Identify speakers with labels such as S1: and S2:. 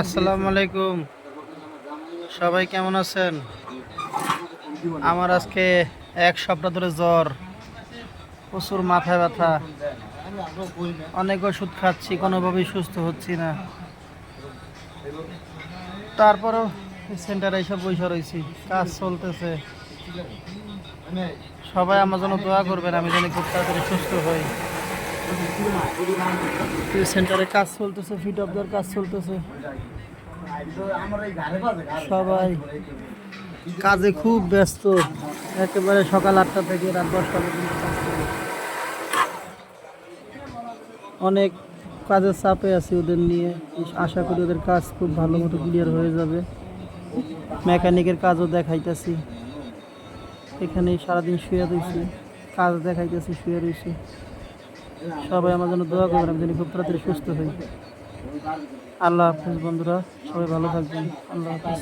S1: আসসালামু আলাইকুম। সবাই কেমন আছেন? আমার আজকে এক সপ্তাহ ধরে জ্বর, প্রচুর মাথা ব্যথা, অনেক ওষুধ খাচ্ছি, কোনোভাবেই সুস্থ হচ্ছি না। তারপরও সেন্টারে এসব বৈশা রয়েছি, কাজ চলতেছে। সবাই আমার জন্য দোয়া করবেন, আমি যেন খুব তাড়াতাড়ি সুস্থ হই। সেন্টারে কাজ চলতেছে ফিট অফ দেওয়ার কাজ চলতেছে। সবাই কাজে খুব ব্যস্ত। একেবারে সকাল আটটা থেকে রাত দশটা পর্যন্ত অনেক কাজের চাপে আছি ওদের নিয়ে। আশা করি ওদের কাজ খুব ভালো মতো ক্লিয়ার হয়ে যাবে। মেকানিকের কাজও দেখাইতেছি। এখানেই সারাদিন শুয়ে রয়েছি কাজ দেখাইতেছি, শুয়ে রয়েছি সবাই আমার জন্য দোয়া করবেন, আমি যেন খুব তাড়াতাড়ি সুস্থ হই। আল্লাহ হাফিজ বন্ধুরা, সবাই ভালো থাকবেন। আল্লাহ হাফিজ।